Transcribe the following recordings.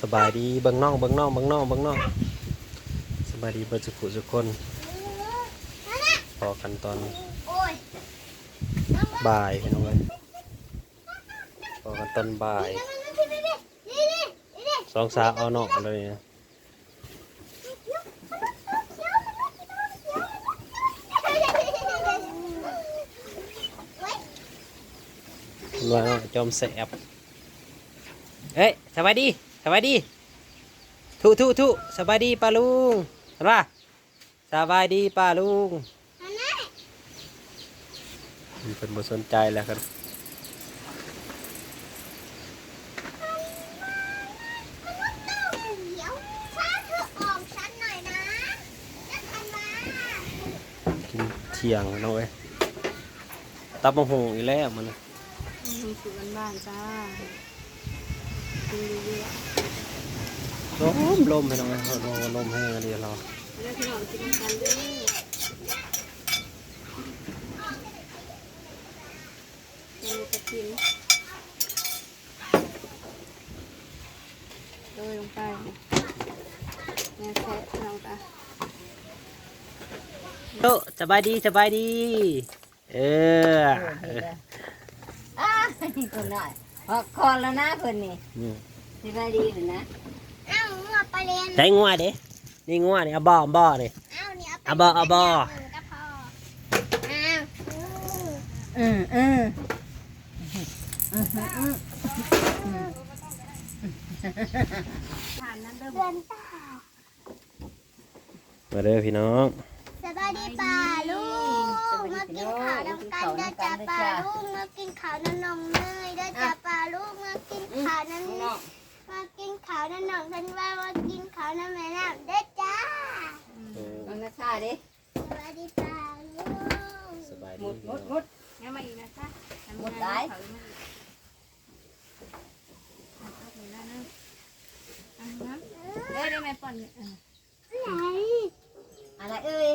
สบายดีเบิ่งน้องเบิ่งน้องเบิ่งน้องเบิ่งน้องสบายดีเบิ่งสุขุสุคนพอกันตอนบ่ายพี่น้องเอ้ยพอกันตอนบ่ายสองสาวเอานาะเลยนะว่าเนาะจอมแสบเอ้ยสบายดี สบายดีทุทุทุสบายดีป้าลุงเห็นป่ะสบายดีป้าลุงมันเป็นบทสนใจแล้วครับเดี๋ยวช้าเธอออกฉันหน่อยนะจะทันมากินเที่ยงน้องเอ้ยตับมะฮงอีกแล้วมันน่ะทำสูตรบ้านๆจ้า กินเยอะลมลมให้น้องเอ้ลมลมให้เดียวเราๆแล้วพี่น้องกินน้ำกันเด้อเราจะกินโรยลงไปแม่แทะลงไปโตสบายดีสบายดี เอออออ้าวคนหน่อย พอคอนแล้วนะคนนี้อืมสบายดีหรือนะเอ้าเมื่อไปเรียนใช้งัวเด้นี่งัวนี่เอาบ่อเอาบ่อนี่เอ้าเนี่ยเอาบ่เอาบ่ ก็พออ้าวอืมอืมผ่านนั้นเด้อเดือนตามาเด้อพี่น้อง สบายดีป่าลูกมากินข้าว น้ำกันเด้อจ้าป่าลูกมากินข้าวน้ำนมเนยเด้อจ้าป่าลูกมากินข้าวน้ำมากินข้าวน้ำหนองทันว่ามากินข้าวน้ำแม่น้ำเด้อจ้าน้องนัชชาดิสวัสดีจ้าลูกสบายหมดีดหมดหมดงั้นมาอีกนะจ๊ะหมดหลายเอมาอีกเอาเข้าไปแล้วนะเอาน้ำเอ้ยได้ไหมป่อนเออไหนอะไรเอ้ย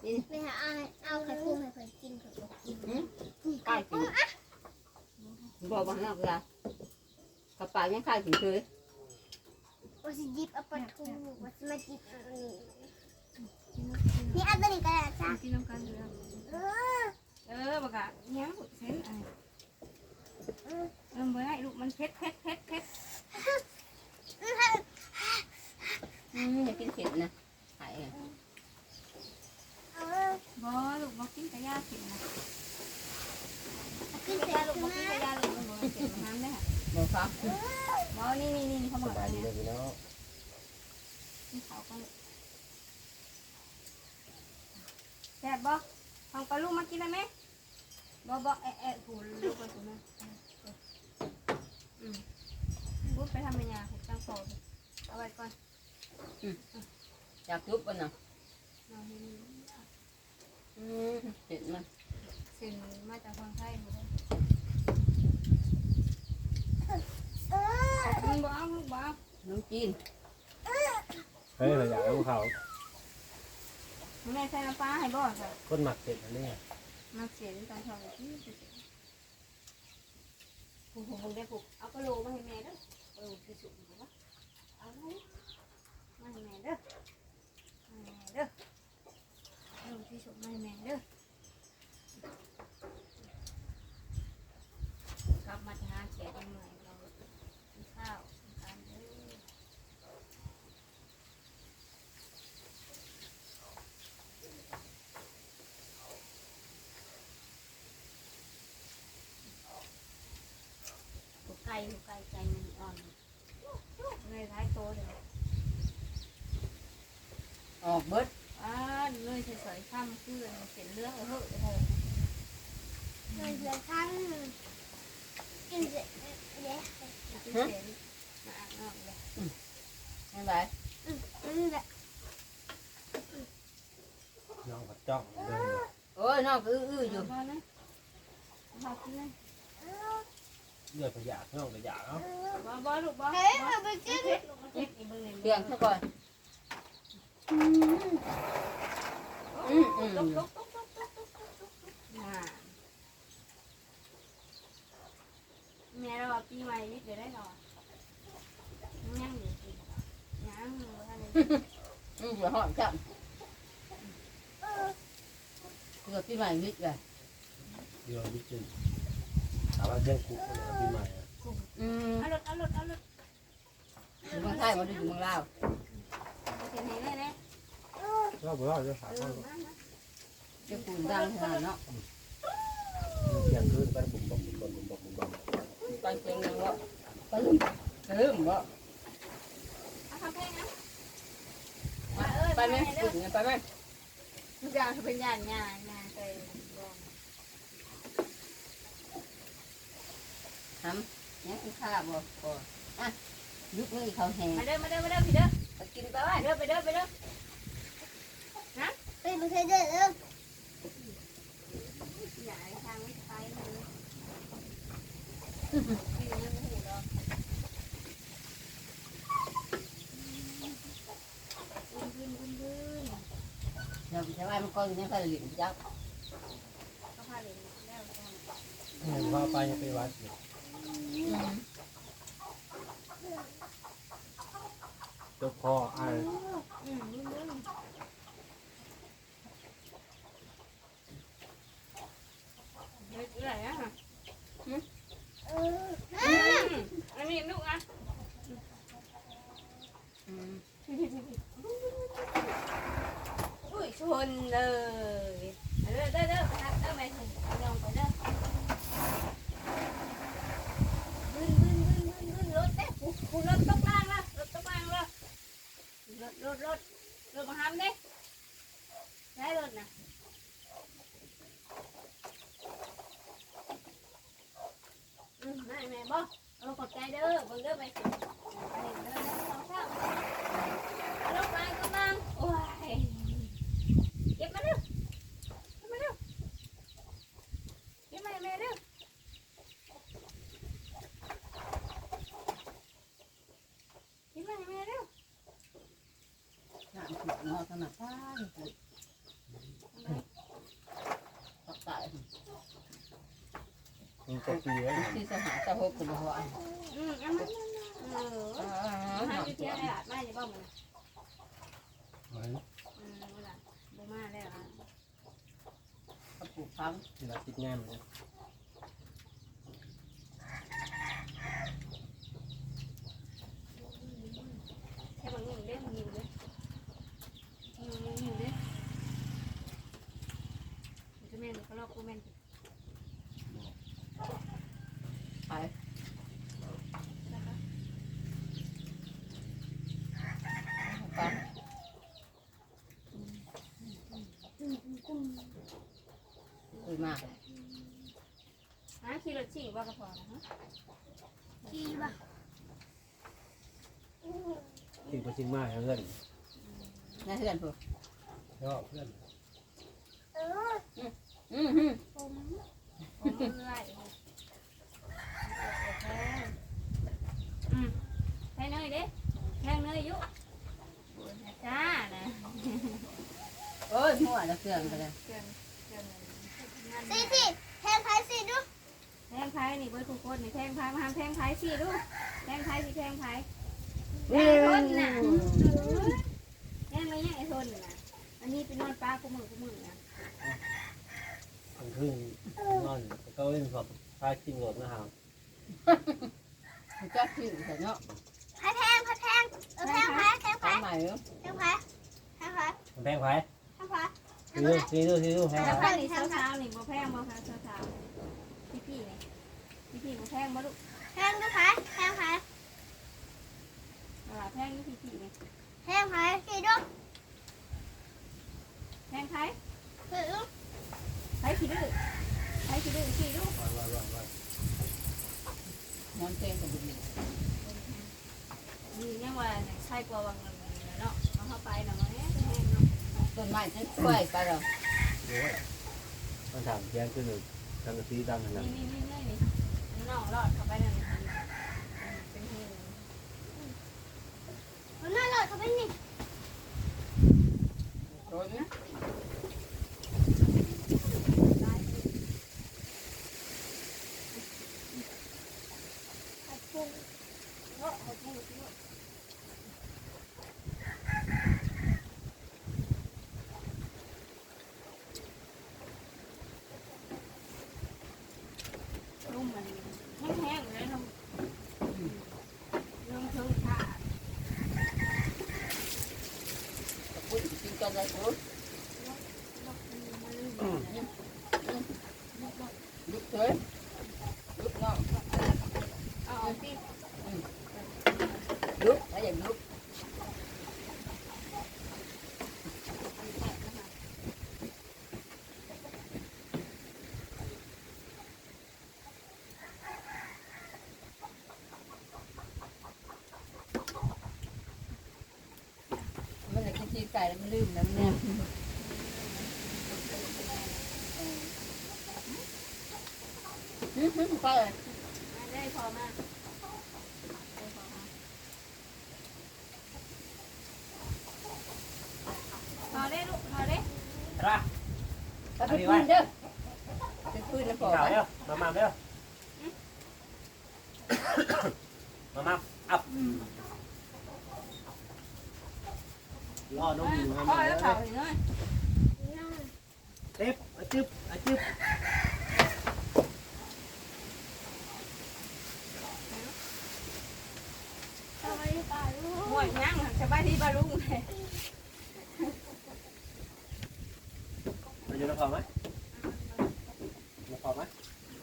ไปหาเอาเอาไข่กุ้งให้เพื่นกินเพื่อนบอกกินใกล้กินบอกว่าเราละกระเป๋ายังขายถึงเคยว่าสิหยิบเอาปลาทูว่าสิมาหยิบอันนี้นี่เอาตัวนี้ก็ได้จ้ากินน้ำกันเลยเออ เออบอกอะเนี้ยหมดเส้นไอ้เออเมื่อไอ้ลูกมันเผ็ดเผ็ดเผ็ดเผ็ด อืมอยากกินเผ็ดนะขาย เอาเออบ อลูกบอกกินกระยาเผ็ดนะ กิน กระ เสร็ ยา จ ลูก คื บ อ อกกิน มาก ระยาลูกมันบอกเผ็ดน้ำได้ค่ะ บอกฟัง บอนี่นี่นี่เขาบอก สบายอันดีเนี้ยเด้อพี่น้องกินเขาก็แซ่บบ่ทองปลาลูกมากินได้ไหมบ่บ่เอะเอะผูลูกไปผูนะอืมพูดไปทำเป็นยาผมตั้งโซ่เอาไว้ก่อนอยากยุบมันเนาะเอานี่อืมเผ็ดมันเส้นมาจากทางไทยหมดเลย เออ มึงบ่เอาลูกบ่เอา น้องจีนเฮ้ยเราอยากให้เขามึงได้ใส่น้ำปลาให้บ่จ้ะคนหมักเสร็จอันนี้มาเสียตอนทำที่ผูกผูกได้ผูกเอากระโหลกมาให้แม่เด้อเออคือสุกถูกปะเอาไว้มาให้แม่เด้อมาให้แม่เด้อเอาที่สุกมาให้แม่เด้อกลับมาจะหาแขกยังไงเรากินข้าวกินกันเด้อ ถู กไก่ถูกไก่ใจมันอ่อนในท้ายโตเดี๋ยวออกเบิดอ่าเลยเฉยๆข้ามคือเสียเรื่องเออเฮ้ยเออเงินเดือนทั้งกินเสร็จเดี๋ยวเสียมาอ่านออกเลยใช่ไหมอืมแบบน้องก็จ้องเดินโอ้ยน้องก็อื้อๆอยู่พอนะพอกินเลย เลือดก็อยากน้องก็อยากเนาะบอบอลูกบอเฮ้ยเอาไปกินเผ็ดลูกมันเผ็ดอีกเบิ่งหนึ่งเพียงซะก่อนอืมอืมตุ๊กตุ๊กตุ๊กตุ๊กตุ๊กตุ๊กตุ๊กน่าแม่เราปีใหม่นิดเดียวได้หรอยังบ่ทันได้อืมหัวหอมจับเกือบที่ใหม่วิทย์เลยเดี๋ยวนิดนึง ถามว่าเรื่องคุกอะไรปีใหม่อะอืมเอารถเอารถเอารถอยู่เมืองไทยมันอยู่เมืองลาวเขียนให้เลยนะก็บอกว่าจะฝากเอข้าอวมามาจะปูนดังขนาดเนาะเที่ยงคืนไปบุ่มบ่มบุ่มบ่มบุ่มบ่มไปเชียงเมืองว่าไปลืมไปลืมบ่เอาคำเพลงนะไปไหมปุ่นไปไหมทุกอย่างเป็นญาติญาติญาติเคยบอก ทำเนี่ยคือข้าบ่ก็อะยุคนี้เขาแหงมาเด้อมาเด้อมาเด้อพี่เด้อไปกินไปไปว่าเด้อไปเด้อไปเด้อเฮ้ยไม่เคยเดินเลยอย่าให้ทางไม่ไปเลยไม่ยังไม่หูดอกบึ้นบึ้นบึ้นบึ้นเดี๋ยวจะว่ามันก็อยู่ในกระหลิ่งยักษ์ก็พาเหรียญแล้วตอนเห็นว่าไปยังไปวัดอยู่อืม เจ้าพ่อไอ้อืมบึ้นบึ้นเฮ้ยอะไรอะอออืมอันนี้ลูกอะอุ้ยชนเลยเด้อเด้อเด้อไปเด้อไปถึงลองไปเด้อบึ้นบึ้นบึ้นบึ้นบึ้นรถเด้ปุ๊บปุ๊บรถตกล่างละรถตกล่างละ รถรถรถมาทำดิได้รถนะอืมไม่แม่บอกเอาขอบใจเด้อเบิ่งเด้อไปไปเด้อเด้อสองสามรถไปกำลังโอ้ยเก็บมาเด้อเก็บมาเร็วเก็บมาให้แม่เร็วเก็บมาให้แม่เร็ว น้ำขุด เนาะขนาดป้าขุดปักตายมันจะปีแล้วที่สหาสะหกคุณพ่ออืมเอามาเอออ่าเอาให้อยู่เที่ยวได้ละมาจะบอกมันเหมือนอืมเวลาบ่มาแล้วอะเขาปลูกพังเวลาติดงานเหมือนกัน แค่บางยิงเด้บางยิงเด้ยิงยิงยิงเด้จะแม่นเขาลอกกูแม่น ไปปังคุยมาก หา ขี่รถชิ่งว่ากระพอนะฮะดีป่ะจริงไปจริงมากเพื่อนน่าเชื่อผู้แล้วเพื่อนเอออืมอืมผมผมเมื่อยอืมให้เนยเด้แทงเนยอยู่จ้านะโอ้ยมั่วจะเครื่องกันเลยเกินเกินสี่สิแทงไพ่สี่ดู แทงไพ่นี่เบิร์ทุกคนนี่แทงไพ่มาทำแทงไพ่สิลูกแทงไพ่สิแทงไพ่แทงทนน่ะแทงไม่ยังไอ้ทนน่ะอันนี้เป็นนอนปลากูมือกูมือนะกลางคืนนอนก็เล่นสอบพากินรถนะครับมันจะขึ้นเถอะเนาะไพ่แทงไพ่แทงเออแทงไพ่แทงตาไพ่มใหม่เนาะแทงไพ่แทงไพ่มันแพงไผ่แทงไพ่แทซีงดูไพ่ซีดูซีดูแพงแล้วไผ่แพงนี่เช้าๆนี่บ่แพงบ่ค่ะเช้าๆ พี่พี่นี่พี่พี่บ่แพงบ่ลูกแทงดูไพ่แทงไพ่เวลาแพงนี่พี่พี่นี่แทงไพ่สี่ดูแพงไพ่สี่ดูไพ่ขี้ดื้อไพ่ขี้ดื้อขี้ลูกว่าว่าว่าว่านอนเต้นกับบุญนี่ยังว่าใช่กว่าวังเงินเนาะเอาเข้าไปเนาะมันเนี่ยแพงเนาะต้นไม้จะช่วยไปหรอโอ้ยมันถามแย้งขึ้นหนึ่ง ทางกะสีดำนั่นี่นี่นี่นี่นี่น้องรอดเข้าไปนั่นเป็นเฮงมันน่าหลอดเขาเป็นนี่โดนนะ Hãy subscribe không bỏ lỡ những video hấp ไก่แล้วไมันลืมนะเนี่ยอืมอืมก็เลยได้พอมากพอได้ลูกพอได้ ra เอาไปคืนเด้อไปคืนนะพ่อ cào đeo mà mầm đeo mà mầm ập lo nó gì mà พอ แล้วเผา mầm ถึงเลย tiếp ở chụp ở chụp สวัสดีป่าลุง หมวยย่างสบายดีป่ะลุงเลย Bây giờ nó phòng ấy nó phòng ấy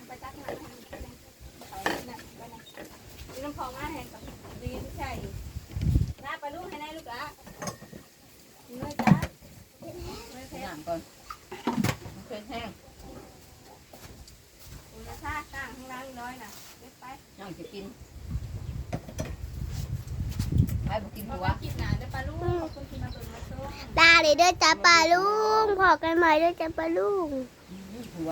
ไปจักหน่อยเขาเนี่ยไปนะนี่น้ำพองมาแห้งกับดีไม่ใช่น้าไปลุงให้นายลูกอะนี่เลยจ้าไม่เผ็ด น้ำก่อนมันเป็นแห้งคุณจะซาตั้งข้างล่างน้อยน่ะเล็กไปน้องจะกินไปบุกินเพหัราะวว่ากินหนาได้ปลาลูกขอบคุณที่มาตุนมาส้มตาเลยเด้อจ้าป่าลุงพอกันใหม่เด้อจ้าป่าลุงอืม